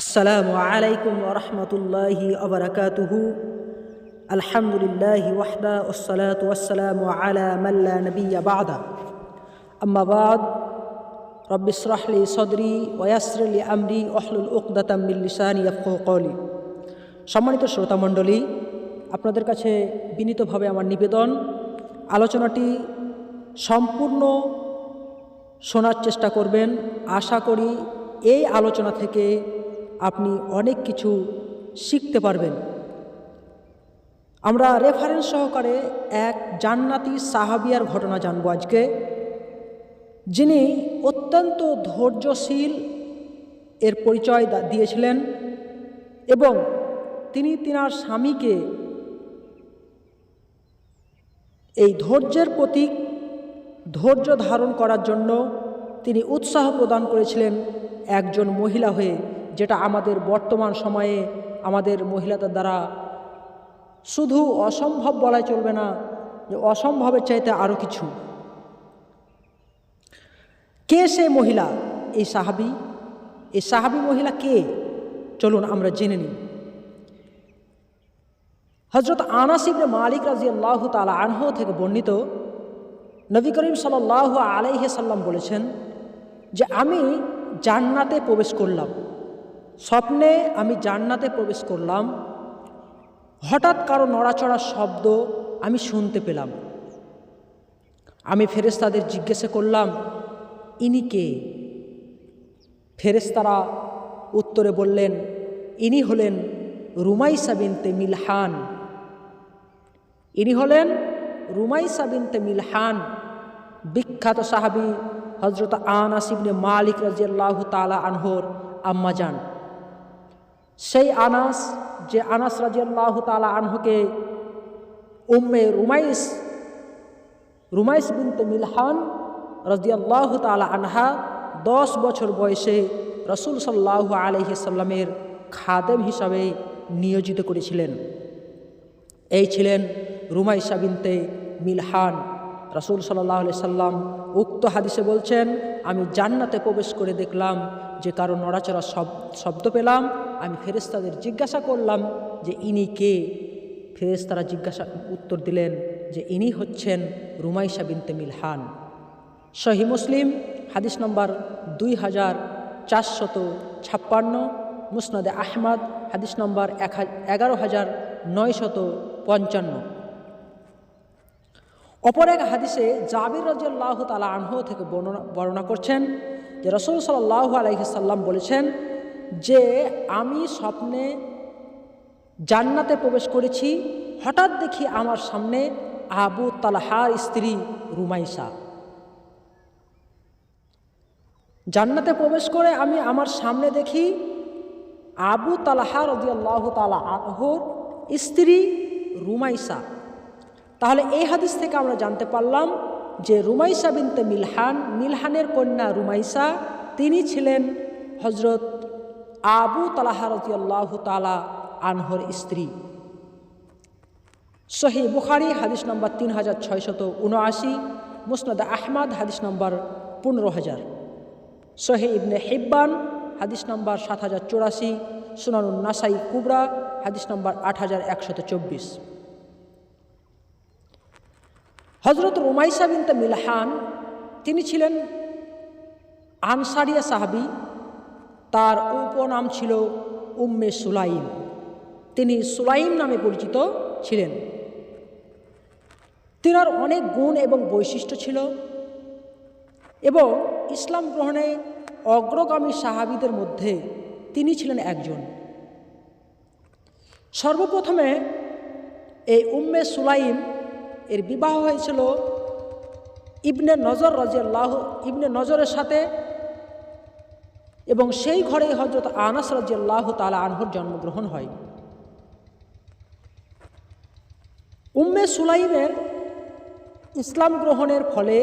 আসসালামু আলাইকুম রহমতুল্লাহি আবরাকাতুহু আলহামদুলিল্লাহি ওয়াহদা ওসলাত ওয়াসালামু আলা মাল্লা নবিয়া বাদা। আম্মা বাদ, রব্বি ইসরাহলি সদরি ওয়াসরলি আমরি ওহলুল উকদাতাম মিন লিসানি ইয়াফকাহু কওলি। সম্মানিত শ্রোতামণ্ডলী, আপনাদের কাছে বিনীতভাবে আমার নিবেদন। আলোচনাটি সম্পূর্ণ শোনার চেষ্টা করবেন। আশা করি এই আলোচনা থেকে আপনি অনেক কিছু শিখতে পারবেন। আমরা রেফারেন্স সহকারে এক জান্নাতি সাহাবিয়ার ঘটনা জানব আজকে। যিনি অত্যন্ত ধৈর্যশীল, এর পরিচয় দিয়েছিলেন এবং তিনি তিনার স্বামীকে এই ধৈর্যের প্রতীক ধৈর্য ধারণ করার জন্য তিনি উৎসাহ প্রদান করেছিলেন একজন মহিলা হয়ে, যেটা আমাদের বর্তমান সময়ে আমাদের মহিলাদের দ্বারা শুধু অসম্ভব বলাই চলবে না, যে অসম্ভবের চাইতে আরও কিছু। কে সে মহিলা? এই সাহাবি? এই সাহাবি মহিলা কে? চলুন আমরা জেনে নিই। হজরত আনাস ইবনে মালিক রাজি আল্লাহ তালা আনহ থেকে বর্ণিত নবী করিম সাল্লাহ আলাইহে সাল্লাম বলেছেন যে আমি জান্নাতে প্রবেশ করলাম। স্বপ্নে আমি জান্নাতে প্রবেশ করলাম। হঠাৎ কারও নড়াচড়ার শব্দ আমি শুনতে পেলাম। আমি ফেরেস্তাদের জিজ্ঞাসা করলাম, ইনি কে? ফেরেস্তারা উত্তরে বললেন, ইনি হলেন রুমাইসা বিনতে মিলহান। ইনি হলেন রুমাইসা বিনতে মিলহান। বিখ্যাত সাহাবি হজরত আনাসিবনে মালিক রাজিয়াল্লাহ তালা আনহর আম্মাজান সেই আনাস, যে আনাস রাজিয়াল্লাহ তালা আনহকে উম্মে রুমাইস রুমাইস বিনতে মিলহান রাজিয়াল্লাহ তালা আনহা দশ বছর বয়সে রসুল সাল্লাহ আলহি সাল্লামের খাদেম হিসাবে নিয়োজিত করেছিলেন। এই ছিলেন রুমাইসা বিনতে মিলহান। রসুল সাল্লাহ সাল্লাম উক্ত হাদিসে বলছেন, আমি জান্নাতে প্রবেশ করে দেখলাম যে কারও নড়াচড়া শব, শব্দ পেলাম, আমি ফেরেস্তাদের জিজ্ঞাসা করলাম যে ইনি কে? ফেরেস্তারা জিজ্ঞাসা, উত্তর দিলেন যে ইনি হচ্ছেন রুমাইসা বিনতে মিলহান। সহি মুসলিম, হাদিস নম্বর দুই হাজার চারশত ছাপ্পান্ন, মুসনাদে আহমদ, হাদিস নম্বর এক হাজার এগারো হাজার নয়শত পঞ্চান্ন। অপর এক হাদিসে জাবির রাজিয়াল্লাহ তালা আনহু থেকে বর্ণনা বর্ণনা করছেন যে রসুল সাল্লাহ আলহিসাল্লাম বলেছেন যে আমি স্বপ্নে জান্নাতে প্রবেশ করেছি, হঠাৎ দেখি আমার সামনে আবু তালহার স্ত্রী রুমাইসা। জান্নাতে প্রবেশ করে আমি আমার সামনে দেখি আবু তালাহা রদিয়াল্লাহ তালা আনহর স্ত্রী রুমাইসা। তাহলে এই হাদিস থেকে আমরা জানতে পারলাম যে রুমাইসা বিনতে মিলহান, মিলহানের কন্যা রুমাইসা, তিনি ছিলেন হজরত আবু তালাহা রদিয়াল্লাহ তালা আনহর স্ত্রী। সহি বুখারি হাদিস নম্বর তিন হাজার ছয়শত উনআশি, মুসনাদ আহমদ হাদিস নম্বর পনেরো হাজার। সহে ইবনে হিব্বান হাদিস নম্বর সাত হাজার চৌরাশি, সুনানুন নাসাই কুবরা হাদিস নম্বর আট হাজার একশত চব্বিশ। হজরত রুমাইসা বিনতে মিলহান, তিনি ছিলেন আনসারিয়া সাহাবি। তার উপনাম ছিল উম্মে সুলাইম। তিনি সুলাইম নামে পরিচিত ছিলেন। তিনার অনেক গুণ এবং বৈশিষ্ট্য ছিল এবং ইসলাম গ্রহণে অগ্রগামী সাহাবিদের মধ্যে তিনি ছিলেন একজন। সর্বপ্রথমে এই উম্মে সুলাইম এর বিবাহ হয়েছিল ইবনে নজর রাজিয়াল্লাহ ইবনে নজরের সাথে। এবং সেই ঘরে হজরত আনাস রাজিয়াল্লাহ তালা আনহর জন্মগ্রহণ হয়। উম্মে সুলাইমের ইসলাম গ্রহণের ফলে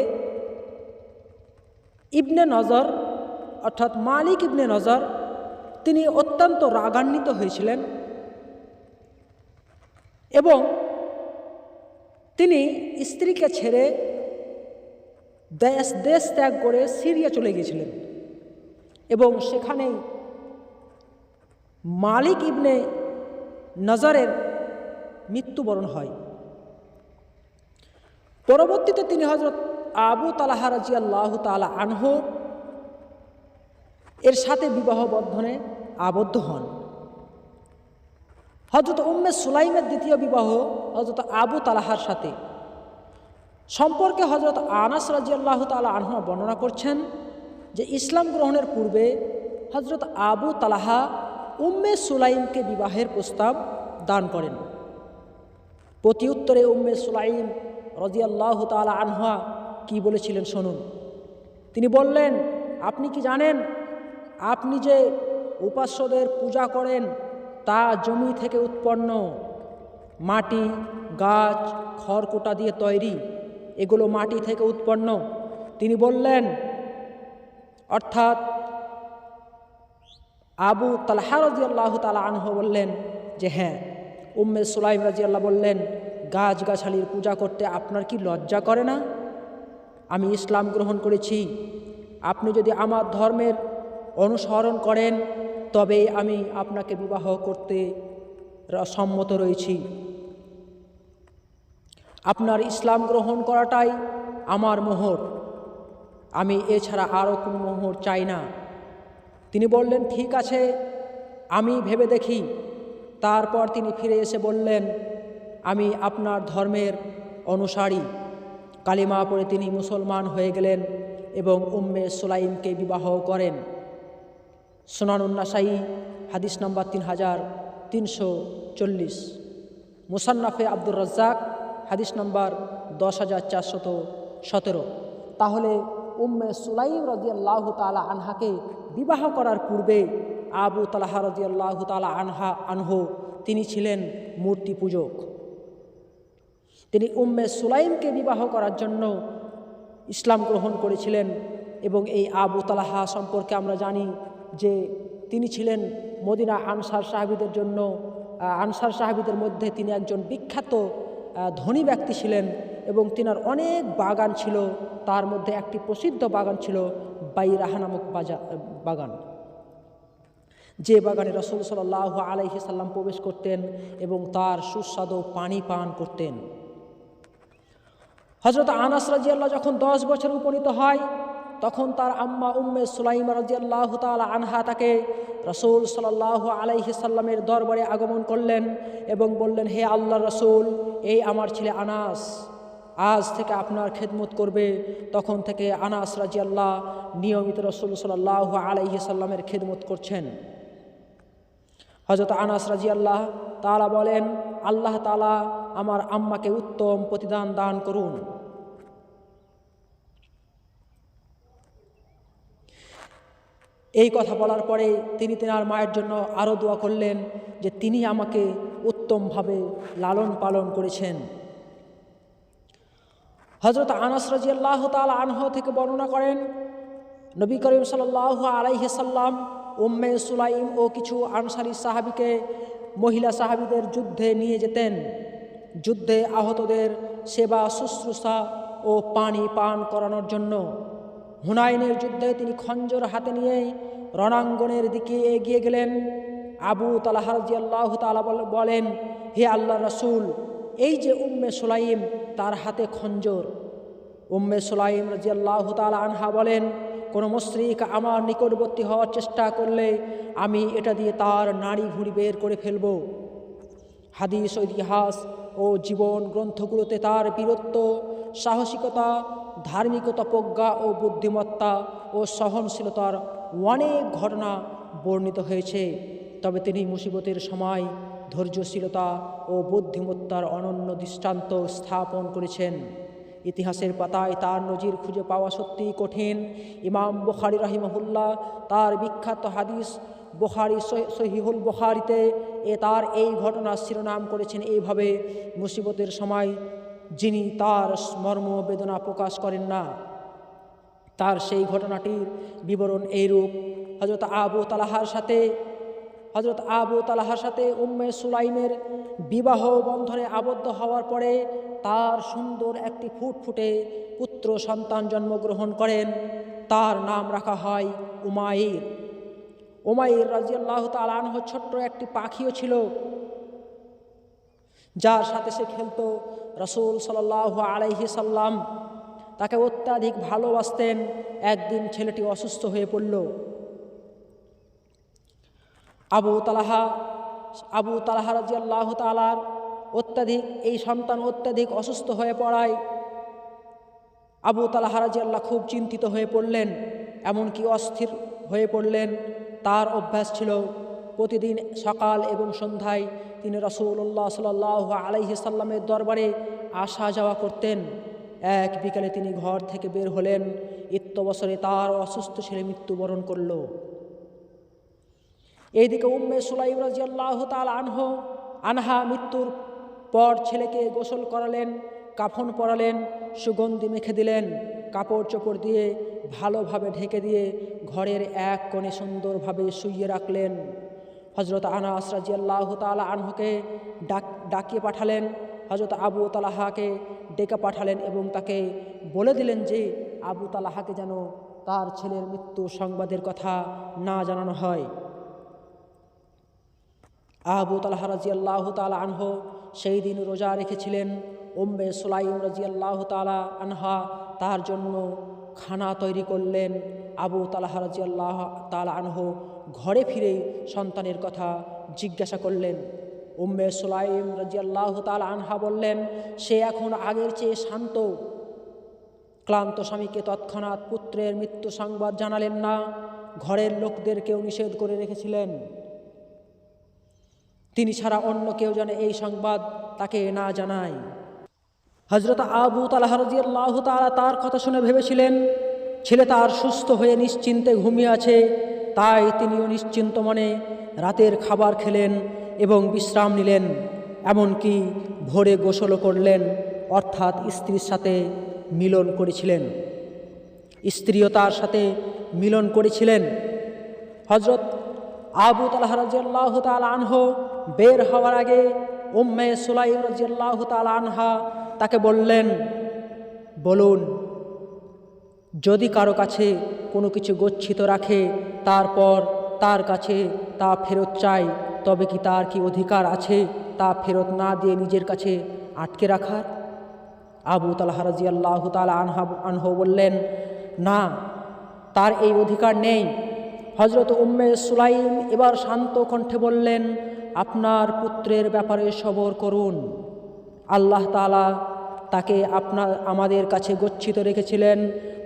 ইবনে নজর, অর্থাৎ মালিক ইবনে নজর, তিনি অত্যন্ত রাগান্বিত হয়েছিলেন। এবং তিনি স্ত্রীকে ছেড়ে দেশ দেশ ত্যাগ করে সিরিয়া চলে গিয়েছিলেন। এবং সেখানেই মালিক ইবনে নজরের মৃত্যুবরণ হয়। পরবর্তীতে তিনি হজরত আবু তালাহা রাজি আল্লাহ তালা আনহ এর সাথে বিবাহ বন্ধনে আবদ্ধ হন। হজরত উম্মে সুলাইমের দ্বিতীয় বিবাহ হজরত আবু তালাহার সাথে। সম্পর্কে হজরত আনাস রাজিয়াল্লাহ তালা আনহা বর্ণনা করছেন যে ইসলাম গ্রহণের পূর্বে হজরত আবু তালাহা উম্মে সুলাইমকে বিবাহের প্রস্তাব দান করেন। প্রতি উত্তরে উম্মে সুলাইম রজিয়াল্লাহ তালা আনহা কি বলেছিলেন শুনুন। তিনি বললেন, আপনি কি জানেন, আপনি যে উপাস্যদের পূজা করেন তা জমি থেকে উৎপন্ন মাটি, গাছ, খড়কোটা দিয়ে তৈরি। এগুলো মাটি থেকে উৎপন্ন। তিনি বললেন, অর্থাৎ আবু তালহা রাজি আল্লাহ তালা আনহ বললেন যে হ্যাঁ উম্মে সুলাইম রাজি আল্লাহ বললেন গাছ গাছালির পূজা করতে আপনার কি লজ্জা করে না? আমি ইসলাম গ্রহণ করেছি। আপনি যদি আমার ধর্মের অনুসরণ করেন তবে আমি আপনাকে বিবাহ করতে সম্মত রয়েছি। আপনার ইসলাম গ্রহণ করাটাই আমার মোহর। আমি এছাড়া আরও কোনো মোহর চাই না। তিনি বললেন, ঠিক আছে, আমি ভেবে দেখি। তারপর তিনি ফিরে এসে বললেন, আমি আপনার ধর্মের অনুসারী। কালিমা পড়ে তিনি মুসলমান হয়ে গেলেন এবং উম্মে সোলাইমকে বিবাহ করেন। সোনানুন্নাসাই, হাদিস নম্বর তিন হাজার তিনশো চল্লিশ। মুসান্নাফে আব্দুর রাজ্জাক হাদিস নম্বর দশ হাজার চারশত সতেরো। তাহলে উম্মে সুলাইম রদিয়াল্লাহ তালা আনহাকে বিবাহ করার পূর্বে আবু তালাহা রদিয়াল্লাহ তালা আনহা, আনহ, তিনি ছিলেন মূর্তি পূজক। তিনি উম্মে সুলাইমকে বিবাহ করার জন্য ইসলাম গ্রহণ করেছিলেন এবং এই আবু তালাহা সম্পর্কে আমরা জানি যে তিনি ছিলেন মদিনা আনসার সাহাবিদের জন্য আনসার সাহাবিদের মধ্যে তিনি একজন বিখ্যাত ধনী ব্যক্তি ছিলেন এবং তিনার অনেক বাগান ছিল। তার মধ্যে একটি প্রসিদ্ধ বাগান ছিল বাইরাহা নামক বাজা, বাগান। যে বাগানে রসুল সাল্লাহ আলাইহি সাল্লাম প্রবেশ করতেন এবং তার সুস্বাদু পানি পান করতেন। হজরত আনাস রাজিয়াল্লাহ যখন দশ বছর উপনীত হয় তখন তার আম্মা উম্মে সুলাইমা রাজিয়াল্লাহ তালা আনহা তাকে রসুল সাল্লাহ আলাইহি সাল্লামের দরবারে আগমন করলেন এবং বললেন, হে আল্লাহ রসুল, এই আমার ছেলে আনাস। আজ থেকে আপনার খেদমত করবে। তখন থেকে আনাস রাজিয়াল্লাহ নিয়মিত রসুল সাল্লাহ আলাইহি সাল্লামের খেদমত করছেন। হজরত আনাস রাজিয়াল্লাহ তালা বলেন, আল্লাহ তালা আমার আম্মাকে উত্তম প্রতিদান দান করুন। এই কথা বলার পরে তিনি তেনার মায়ের জন্য আরও দোয়া করলেন যে তিনি আমাকে উত্তমভাবে লালন পালন করেছেন। হজরত আনাস রাজিয়াল্লাহ তাল আনহ থেকে বর্ণনা করেন, নবী করিম সাল্লাহ আলাইসাল্লাম উম্মে সুলাইম ও কিছু আনসারি সাহাবিকে মহিলা সাহাবিদের যুদ্ধে নিয়ে যেতেন। যুদ্ধে আহতদের সেবা শুশ্রূষা ও পানি পান করানোর জন্য। হুনাইনের যুদ্ধে তিনি খঞ্জর হাতে নিয়ে রণাঙ্গনের দিকে এগিয়ে গেলেন। আবু তালাহারজি আল্লাহ বলেন, হে আল্লাহ রসুল, এই যে উম্মে সোলাইম তার হাতে খঞ্জর। উম্মে সোলাইম রাজি আল্লাহ আনহা বলেন, কোনো মুশ্রিক আমার নিকটবর্তী হওয়ার চেষ্টা করলে আমি এটা দিয়ে তার নাড়ি ভুঁড়ি বের করে ফেলব। হাদিস, ইতিহাস ও জীবন গ্রন্থগুলোতে তার বীরত্ব, সাহসিকতা ধার্মিকতা প্রজ্ঞা ও বুদ্ধিমত্তা ও সহনশীলতার অনেক ঘটনা বর্ণিত হয়েছে। তবে তিনি মুসিবতের সময় ধৈর্যশীলতা ও বুদ্ধিমত্তার অনন্য দৃষ্টান্ত স্থাপন করেছেন। ইতিহাসের পাতায় তার নজির খুঁজে পাওয়া সত্যিই কঠিন। ইমাম বুখারি রহিমহুল্লাহ তার বিখ্যাত হাদিস বুখারি সহিহুল বুখারিতে এ তার এই ঘটনার শিরোনাম করেছেন এইভাবে, মুসিবতের সময় যিনি তার মর্ম বেদনা প্রকাশ করেন না। তার সেই ঘটনাটির বিবরণ এইরূপ। হজরত আবু তালাহার সাথে হজরত আবু তালাহার সাথে উম্মে সুলাইমের বিবাহ বন্ধনে আবদ্ধ হওয়ার পরে তার সুন্দর একটি ফুটফুটে পুত্র সন্তান জন্মগ্রহণ করেন। তার নাম রাখা হয় উমাইর। উমাইর রাজিয়াল্লাহ তালানহ ছোট্ট একটি পাখিও ছিল। যার সাথে সে খেলতো, রসুল সাল্লাহ আলাইহি সাল্লাম তাকে অত্যাধিক ভালোবাসতেন। একদিন ছেলেটি অসুস্থ হয়ে পড়ল। আবু তালাহা আবু তালাহা রাজি আল্লাহ তালার অত্যাধিক, এই সন্তান অত্যাধিক অসুস্থ হয়ে পড়ায়। আবু তালাহা রাজি আল্লাহ খুব চিন্তিত হয়ে পড়লেন, এমনকি অস্থির হয়ে পড়লেন। তার অভ্যাস ছিল প্রতিদিন সকাল এবং সন্ধ্যায় তিনি রসুল্লাহ সাল আলাইহি সাল্লামের দরবারে আসা যাওয়া করতেন। এক বিকালে তিনি ঘর থেকে বের হলেন। ইত্য বছরে তার অসুস্থ ছেলে মৃত্যুবরণ করল। এইদিকে উম্মে সুলাইম রাজিয়াল্লাহ তাল আনহ, আনহা মৃত্যুর পর ছেলেকে গোসল করালেন, কাফন পরালেন, সুগন্ধি মেখে দিলেন, কাপড় চোপড় দিয়ে ভালোভাবে ঢেকে দিয়ে ঘরের এক কোণে সুন্দরভাবে শুইয়ে রাখলেন। হজরত আনাস রাজিয়াল্লাহ তালা আনহকে ডাক, ডাকিয়ে পাঠালেন। হজরত আবু তালাহাকে ডেকে পাঠালেন এবং তাকে বলে দিলেন যে, আবু তালাহাকে যেন তার ছেলের মৃত্যু সংবাদের কথা না জানানো হয়। আবু তালাহা রাজি আল্লাহ তালা আনহ সেই দিন রোজা রেখেছিলেন। ওম্বে সোলাইম রাজি আল্লাহ তালা আনহা তার জন্য খানা তৈরি করলেন। আবু তালাহা রাজি আল্লাহ তালা আনহ ঘরে ফিরে সন্তানের কথা জিজ্ঞাসা করলেন। উম্মে সোলাইম রাজি আল্লাহ তালা আনহা বললেন, সে এখন আগের চেয়ে শান্ত। ক্লান্ত স্বামীকে তৎক্ষণাৎ পুত্রের মৃত্যু সংবাদ জানালেন না। ঘরের লোকদেরকেও নিষেধ করে রেখেছিলেন। তিনি ছাড়া অন্য কেউ যেন এই সংবাদ তাকে না জানায়। হজরত আবু তালাহ রাজিয়াল্লাহ তালা তার কথা শুনে ভেবেছিলেন, ছেলে তার সুস্থ হয়ে নিশ্চিন্তে ঘুমিয়ে আছে। তাই তিনিও নিশ্চিন্ত মনে রাতের খাবার খেলেন এবং বিশ্রাম নিলেন, এমনকি ভোরে গোসলও করলেন, অর্থাৎ স্ত্রীর সাথে মিলন করেছিলেন। স্ত্রীও তার সাথে মিলন করেছিলেন। হজরত আবু তালাহ রাজিয়াল্লাহ তাল আনহ বের হওয়ার আগে উম্মে সুলাইম রাজিয়াল্লাহ তাল আনহা তাকে বললেন, বলুন, যদি কারও কাছে কোনো কিছু গচ্ছিত রাখে, তারপর তার কাছে তা ফেরত চাই তবে কি তার কি অধিকার আছে তা ফেরত না দিয়ে নিজের কাছে আটকে রাখার? আবু তালাহ রাজিয়াল্লাহ তাল আনহা, আনহ বললেন, না, তার এই অধিকার নেই। হজরত উম্মে সুলাইম এবার শান্ত কণ্ঠে বললেন, আপনার পুত্রের ব্যাপারে সবর করুন। আল্লাহ তালা তাকে আপনার আমাদের কাছে গচ্ছিত রেখেছিলেন।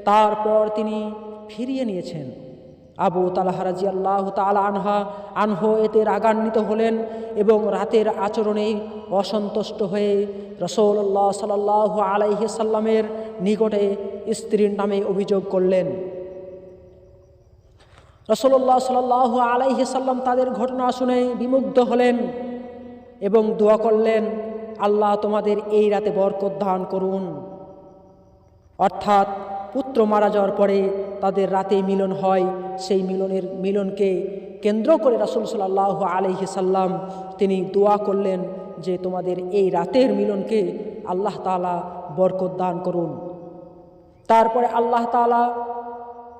তারপর তিনি ফিরিয়ে নিয়েছেন। আবু তালাহ রাজি আল্লাহ তালা আনহা, আনহ এতে রাগান্বিত হলেন এবং রাতের আচরণে অসন্তুষ্ট হয়ে রসৌল্লাহ সাল্লাহ আলাইহি সাল্লামের নিকটে স্ত্রীর নামে অভিযোগ করলেন। রসল্লাহ সাল্লাহ আলাইহি সাল্লাম তাদের ঘটনা শুনে বিমুগ্ধ হলেন এবং দোয়া করলেন, আল্লাহ তোমাদের এই রাতে বরকত করুন। অর্থাৎ পুত্র মারা যাওয়ার পরে তাদের রাতে মিলন হয়। সেই মিলনের মিলনকে কেন্দ্র করে রাসুল সাল্লাহ আলহি সাল্লাম তিনি দোয়া করলেন যে, তোমাদের এই রাতের মিলনকে আল্লাহ তালা বরকত দান করুন। তারপরে আল্লাহ তালা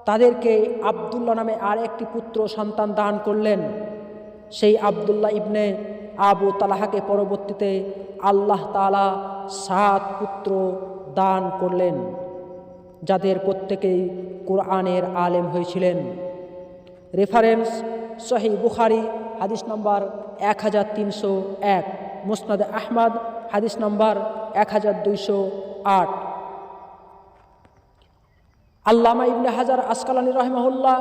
তাদেরকে আবদুল্লাহ নামে আর একটি পুত্র সন্তান দান করলেন। সেই আবদুল্লাহ ইবনে আবু তালাহাকে পরবর্তীতে আল্লাহ তালা সাত পুত্র দান করলেন। যাদের প্রত্যেকেই কোরআনের আলেম হয়েছিলেন। রেফারেন্স সহি বুখারি, হাদিস নম্বর এক হাজার তিনশো এক। মুসনাদ আহমদ, হাদিস নম্বর এক হাজার দুইশো আট। আল্লামা ইবনে হাজার আসকালানি রহমাহুল্লাহ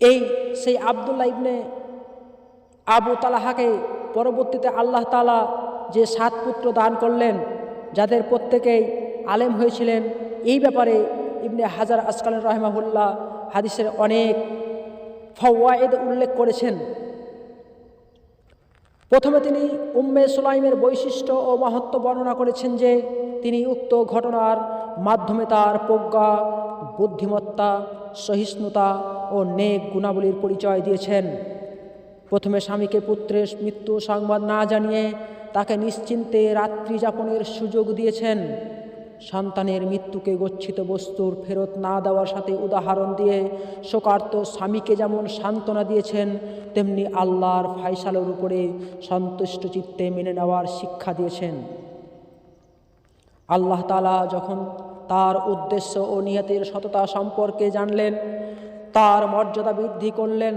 এই সেই আবদুল্লাহ ইবনে আবু তালাহাকে পরবর্তীতে আল্লাহ তালা যে সাত পুত্র দান করলেন, যাদের প্রত্যেকেই আলেম হয়েছিলেন, এই ব্যাপারে ইবনে হাজার আসকালান রহমাহুল্লাহ হাদিসের অনেক ফওয়ায়েদ উল্লেখ করেছেন। প্রথমে তিনি উম্মে সুলাইমের বৈশিষ্ট্য ও মাহাত্ম বর্ণনা করেছেন যে, তিনি উক্ত ঘটনার মাধ্যমে তার প্রজ্ঞা, বুদ্ধিমত্তা, সহিষ্ণুতা ও নেক গুণাবলীর পরিচয় দিয়েছেন। প্রথমে স্বামীকে পুত্রের মৃত্যু সংবাদ না জানিয়ে তাকে নিশ্চিন্তে রাত্রি যাপনের সুযোগ দিয়েছেন। সন্তানের মৃত্যুকে গচ্ছিত বস্তুর ফেরত না দেওয়ার সাথে উদাহরণ দিয়ে শোকার্ত স্বামীকে যেমন সান্ত্বনা দিয়েছেন, তেমনি আল্লাহর ফাইসালের উপরে সন্তুষ্ট চিত্তে মেনে নেওয়ার শিক্ষা দিয়েছেন। আল্লাহ তালা যখন তার উদ্দেশ্য ও নিহতের সততা সম্পর্কে জানলেন, তার মর্যাদা বৃদ্ধি করলেন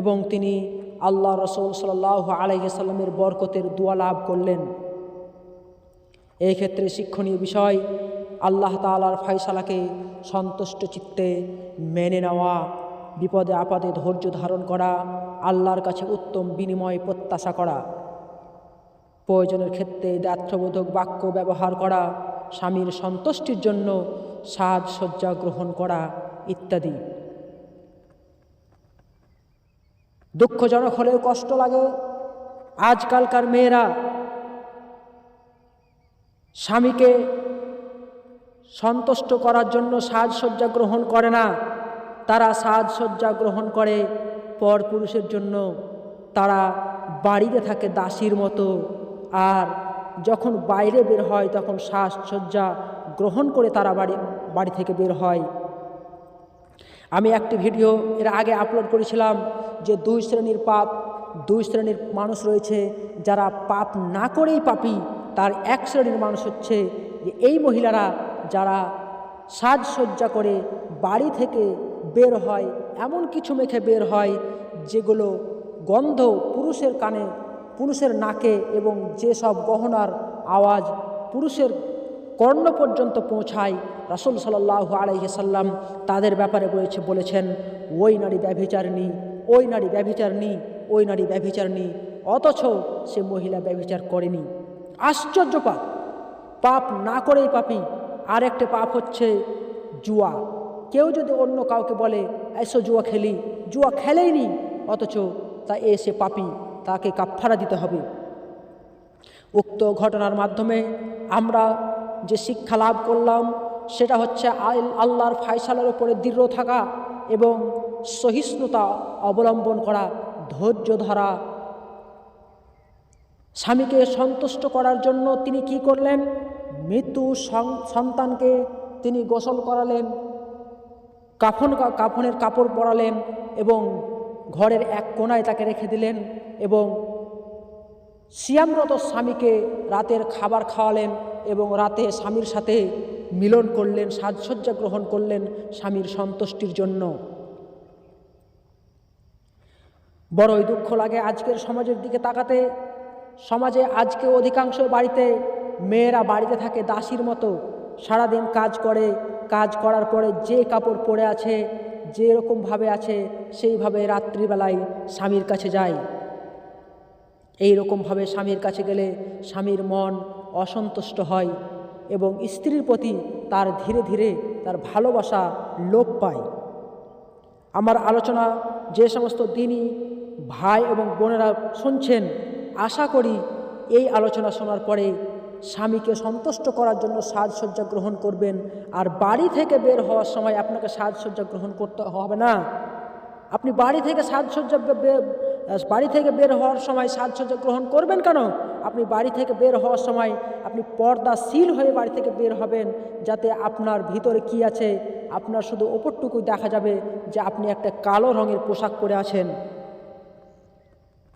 এবং তিনি আল্লাহ রসুল সাল্লাহ আলাইসাল্লামের বরকতের দোয়া লাভ করলেন। এই ক্ষেত্রে শিক্ষণীয় বিষয়, আল্লাহ তালার ফয়সালাকে সন্তুষ্ট চিত্তে মেনে নেওয়া, বিপদে আপদে ধৈর্য ধারণ করা, আল্লাহর কাছে উত্তম বিনিময় প্রত্যাশা করা, প্রয়োজনের ক্ষেত্রে দাত্রবোধক বাক্য ব্যবহার করা, স্বামীর সন্তুষ্টির জন্য সাজসজ্জা গ্রহণ করা ইত্যাদি। দুঃখজনক হলেও কষ্ট লাগে। আজকালকার মেয়েরা স্বামীকে সন্তুষ্ট করার জন্য সাজসজ্জা গ্রহণ করে না। তারা সাজসজ্জা গ্রহণ করে পর পুরুষের জন্য। তারা বাড়িতে থাকে দাসীর মতো। আর যখন বাইরে বের হয়, তখন সাজসজ্জা গ্রহণ করে তারা বাড়ি বাড়ি থেকে বের হয়। আমি একটি ভিডিও এর আগে আপলোড করেছিলাম যে দুই শ্রেণির পাপ, দুই শ্রেণির মানুষ রয়েছে যারা পাপ না করেই পাপি, তার এক শ্রেণির মানুষ হচ্ছে যে এই মহিলারা যারা সাজসজ্জা করে বাড়ি থেকে বের হয়, এমন কিছু মেখে বের হয় যেগুলো গন্ধ পুরুষের কানে, পুরুষের নাকে এবং যেসব গহনার আওয়াজ পুরুষের কর্ণ পর্যন্ত পৌঁছায় রাসুল সাল্লাহ আলাইসাল্লাম তাদের ব্যাপারে বলেছে, বলেছেন, ওই নারী ব্যভিচারণী, ওই নারী ব্যভিচারণী, ওই নারী ব্যভিচারণী, অথচ সে মহিলা ব্যভিচার করেনি। আশ্চর্য পাপ পাপ না করেই পাপি। আর একটা পাপ হচ্ছে জুয়া। কেউ যদি অন্য কাউকে বলে, এসো জুয়া খেলি। জুয়া খেলেই নি অথচ তা এসে পাপি, তাকে কাফারা দিতে হবে। উক্ত ঘটনার মাধ্যমে আমরা যে শিক্ষা লাভ করলাম, সেটা হচ্ছে আল্লাহর ফায়সালার উপরে দৃঢ় থাকা এবং সহিষ্ণুতা অবলম্বন করা, ধৈর্য ধরা। স্বামীকে সন্তুষ্ট করার জন্য তিনি কি করলেন? মৃত্যু সন্তানকে তিনি গোসল করালেন, কাফন কাফনের কাপড় পরালেন এবং ঘরের এক কোনায় তাকে রেখে দিলেন এবং সিয়ামরত স্বামীকে রাতের খাবার খাওয়ালেন এবং রাতে স্বামীর সাথে মিলন করলেন, সাজসজ্জা গ্রহণ করলেন স্বামীর সন্তুষ্টির জন্য। বড়ই দুঃখ লাগে আজকের সমাজের দিকে তাকাতে। সমাজে আজকে অধিকাংশ বাড়িতে মেয়েরা বাড়িতে থাকে দাসীর মতো। সারাদিন কাজ করে, কাজ করার পরে যে কাপড় পরে আছে, যে রকমভাবে আছে, সেইভাবে রাত্রিবেলায় স্বামীর কাছে যায়। এই রকমভাবে স্বামীর কাছে গেলে স্বামীর মন অসন্তুষ্ট হয় এবং স্ত্রীর প্রতি তার ধীরে ধীরে তার ভালোবাসা লোপ পায়। আমার আলোচনা যে সমস্ত দিনই ভাই এবং বোনেরা শুনছেন, আশা করি এই আলোচনা শোনার পরে স্বামীকে সন্তুষ্ট করার জন্য সাজসজ্জা গ্রহণ করবেন আর বাড়ি থেকে বের হওয়ার সময় আপনাকে সাজসজ্জা গ্রহণ করতে হবে না। আপনি বাড়ি থেকে সাজসজ্জা বাড়ি থেকে বের হওয়ার সময় সাজসজ্জা গ্রহণ করবেন কেন? আপনি বাড়ি থেকে বের হওয়ার সময় আপনি পর্দা পর্দাশীল হয়ে বাড়ি থেকে বের হবেন, যাতে আপনার ভিতরে কি আছে? আপনার শুধু ওপরটুকুই দেখা যাবে যে আপনি একটা কালো রঙের পোশাক পরে আছেন।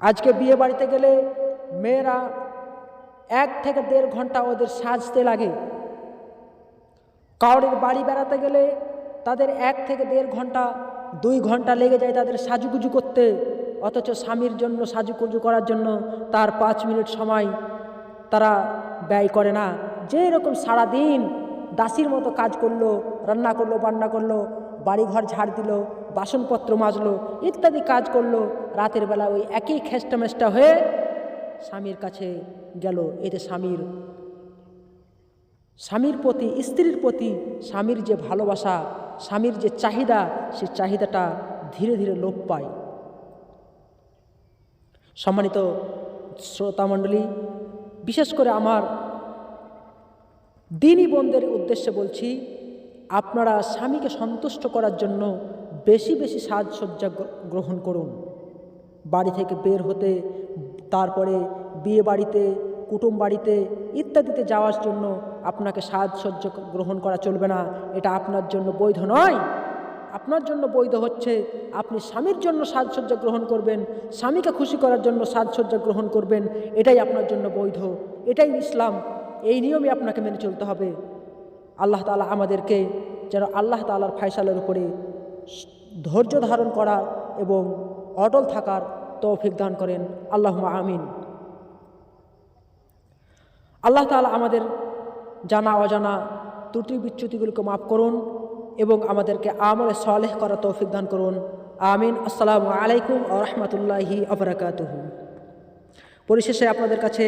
আজকে বিয়ে বাড়িতে গেলে মেয়েরা এক থেকে দেড় ঘণ্টা ওদের সাজতে লাগে। কাউরের বাড়ি বেড়াতে গেলে তাদের এক থেকে দেড় ঘণ্টা, দুই ঘণ্টা লেগে যায় তাদের সাজুগুজু করতে। অথচ স্বামীর জন্য সাজুকুজু করার জন্য তার পাঁচ মিনিট সময় তারা ব্যয় করে না। যে রকম সারাদিন দাসির মতো কাজ করল, রান্না করল, বান্না করল, বাড়িঘর ঝাড় দিল, বাসনপত্র মাজলো, ইত্যাদি কাজ করল, রাতের বেলা ওই একই খেস্টা মেস্টা হয়ে স্বামীর কাছে গেল। এতে স্বামীর স্বামীর প্রতি, স্ত্রীর প্রতি স্বামীর যে ভালোবাসা, স্বামীর যে চাহিদা সে চাহিদাটা ধীরে ধীরে লোপ পায়। সম্মানিত শ্রোতামণ্ডলী বিশেষ করে আমার দিনই বোনদের উদ্দেশ্যে বলছি, আপনারা স্বামীকে সন্তুষ্ট করার জন্য বেশি বেশি সাজসজ্জা গ্রহণ করুন। বাড়ি থেকে বের হতে, তারপরে বিয়ে বাড়িতে, কুটুম বাড়িতে ইত্যাদিতে যাওয়ার জন্য আপনাকে সাজসজ্জা গ্রহণ করা চলবে না। এটা আপনার জন্য বৈধ নয়। আপনার জন্য বৈধ হচ্ছে, আপনি স্বামীর জন্য সাজসজ্জা গ্রহণ করবেন, স্বামীকে খুশি করার জন্য সাজসজ্জা গ্রহণ করবেন, এটাই আপনার জন্য বৈধ। এটাই ইসলাম, এই নিয়মে আপনাকে মেনে চলতে হবে। আল্লাহ তালা আমাদেরকে যেন আল্লাহ তালার ফায়সালের উপরে ধৈর্য ধারণ করা এবং অটল থাকার তৌফিক দান করেন। আল্লাহ আমিন। আল্লাহ তালা আমাদের জানা অজানা ত্রুটি বিচ্যুতিগুলোকে মাফ করুন। এবং আমাদেরকে আমলে সলেহ করা তৌফিক দান করুন। আমিন। আসসালামু আলাইকুম ও রহমতুল্লাহি আবরাকাতুহু পরিশেষে আপনাদের কাছে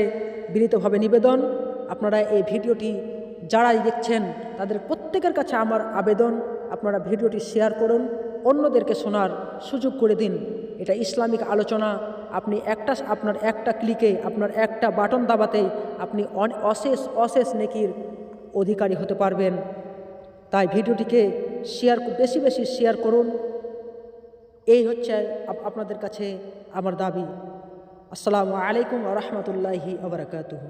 বিনীতভাবে নিবেদন, আপনারা এই ভিডিওটি যারাই দেখছেন, তাদের প্রত্যেকের কাছে আমার আবেদন, আপনারা ভিডিওটি শেয়ার করুন, অন্যদেরকে শোনার সুযোগ করে দিন। এটা ইসলামিক আলোচনা, আপনি একটা, আপনার একটা ক্লিকে, আপনার একটা বাটন দাবাতেই আপনি অশেষ অশেষ নেকির অধিকারী হতে পারবেন। তাই ভিডিওটিকে শেয়ার বেশি বেশি শেয়ার করুন। এই হচ্ছে আপনাদের কাছে আমার দাবি। আসসালামু আলাইকুম রহমতুল্লাহি আবরকাতুহ